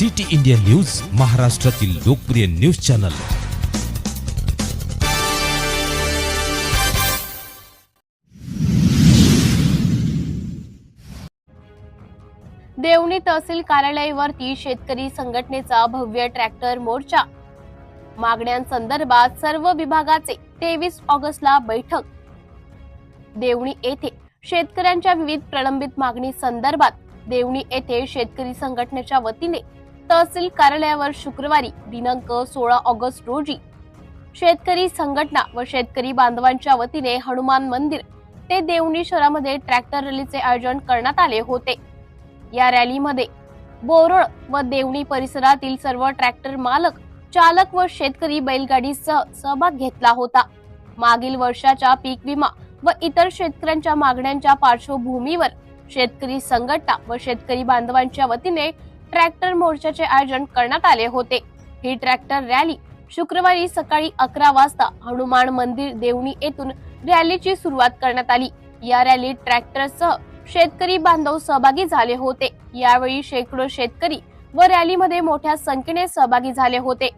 City India news महाराष्ट्रातील लोकप्रिय news channel. Devani तहसील कार्यालयावरती शेतकरी संघटनेचा भव्य ट्रॅक्टर मोर्चा. मागण्यांसंदर्भात सर्व विभागाचे तेवीस ऑगस्टला बैठक. देवणी येथे शेतकऱ्यांच्या विविध प्रलंबित मागणी संदर्भात देवणी येथे शेतकरी संघटनेच्या वतीने तहसील कार्यालयावर शुक्रवारी दिनांक सोळा ऑगस्ट रोजी शेतकरी संघटना व शेतकरी बांधवांच्या वतीने हनुमान मंदिर ते देवणी शहरामध्ये ट्रॅक्टर रॅलीचे आयोजन करण्यात आले होते. या रॅलीमध्ये बोरळ व देवणी परिसरातील सर्व ट्रॅक्टर मालक चालक व शेतकरी बैलगाडीसह सहभाग घेतला होता. मागील वर्षाच्या पीक विमा व इतर शेतकऱ्यांच्या मागण्यांच्या पार्श्वभूमीवर शेतकरी संघटना व शेतकरी बांधवांच्या वतीने ट्रॅक्टर मोर्चाचे आयोजन करण्यात आले होते. ही ट्रॅक्टर रॅली शुक्रवारी सकाळी अकरा वाजता हनुमान मंदिर देवणी येथून रॅलीची सुरुवात करण्यात आली. या रॅलीत ट्रॅक्टरसह शेतकरी बांधव सहभागी झाले होते. यावेळी शेकडो शेतकरी व रॅलीमध्ये मोठ्या संख्येने सहभागी झाले होते.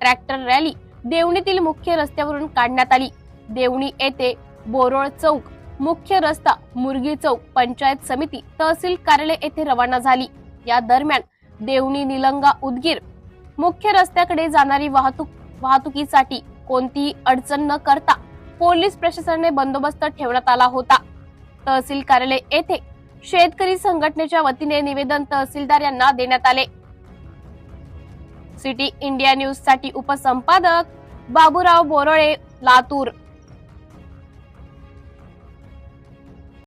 ट्रॅक्टर रॅली देवणीतील मुख्य रस्त्यावरून काढण्यात आली. देवणी येथे बोरोळ चौक मुख्य रस्ता मुरगी चौक पंचायत समिती तहसील कार्यालय येथे रवाना झाली. या दरम्यान देवणी निलंगा उदगीर मुख्य रस्त्याकडे जाणारी वाहतूक वाहतुकीसाठी कोणतीही अडचण न करता पोलीस प्रशासनाने बंदोबस्त ठेवण्यात आला होता. तहसील कार्यालय येथे शेतकरी संघटनेच्या वतीने निवेदन तहसीलदार यांना देण्यात आले. सिटी इंडिया न्यूजसाठी उपसंपादक बाबूराव बोरळे लातूर.